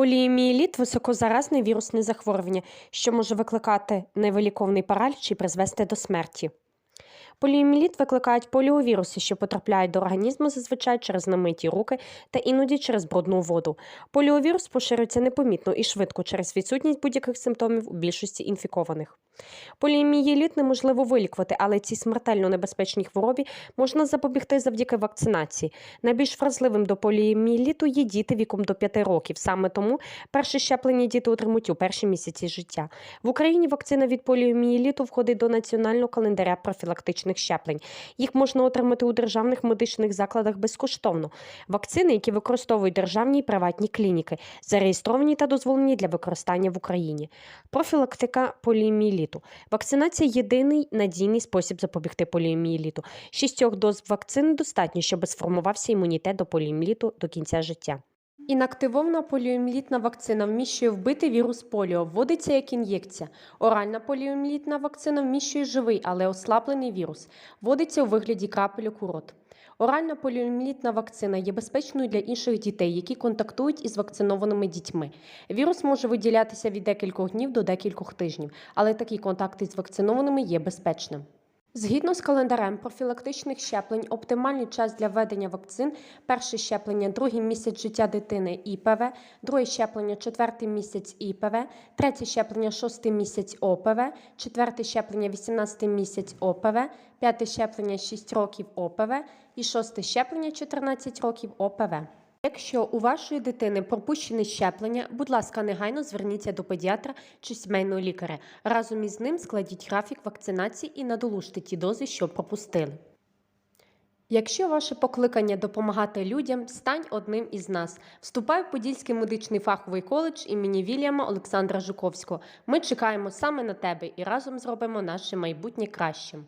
Поліомієліт – високозаразне вірусне захворювання, що може викликати невиліковний параліч і призвести до смерті. Поліомієліт викликають поліовіруси, що потрапляють до організму зазвичай через намиті руки та іноді через брудну воду. Поліовірус поширюється непомітно і швидко через відсутність будь-яких симптомів у більшості інфікованих. Поліомієліт неможливо вилікувати, але цій смертельно небезпечній хворобі можна запобігти завдяки вакцинації. Найбільш вразливим до поліомієліту є діти віком до 5 років. Саме тому перше щеплення діти отримують у перші місяці життя. В Україні вакцина від поліомієліту входить до національного календаря профілактичних щеплень. Їх можна отримати у державних медичних закладах безкоштовно. Вакцини, які використовують державні і приватні клініки, зареєстровані та дозволені для використання в Україні. Профілактика поліомієліту. Вакцинація єдиний надійний спосіб запобігти поліомієліту. Шістьох доз вакцини достатньо, щоб сформувався імунітет до поліомієліту до кінця життя. Інактивована поліомієлітна вакцина вміщує вбитий вірус поліо, вводиться як ін'єкція. Оральна поліомієлітна вакцина вміщує живий, але ослаблений вірус, вводиться у вигляді крапельок у рот. Оральна поліомієлітна вакцина є безпечною для інших дітей, які контактують із вакцинованими дітьми. Вірус може виділятися від декількох днів до декількох тижнів, але такі контакти з вакцинованими є безпечним. Згідно з календарем профілактичних щеплень, оптимальний час для введення вакцин перше щеплення другий місяць життя дитини ІПВ, друге щеплення четвертий місяць ІПВ, третє щеплення шостий місяць ОПВ, четверте щеплення 18 місяць ОПВ, п'яте щеплення 6 років ОПВ і шосте щеплення 14 років ОПВ. Якщо у вашої дитини пропущені щеплення, будь ласка, негайно зверніться до педіатра чи сімейного лікаря. Разом із ним складіть графік вакцинації і надолужте ті дози, що пропустили. Якщо ваше покликання допомагати людям, стань одним із нас. Вступай в Подільський медичний фаховий коледж імені Вільяма Олександра Жуковського. Ми чекаємо саме на тебе і разом зробимо наше майбутнє кращим.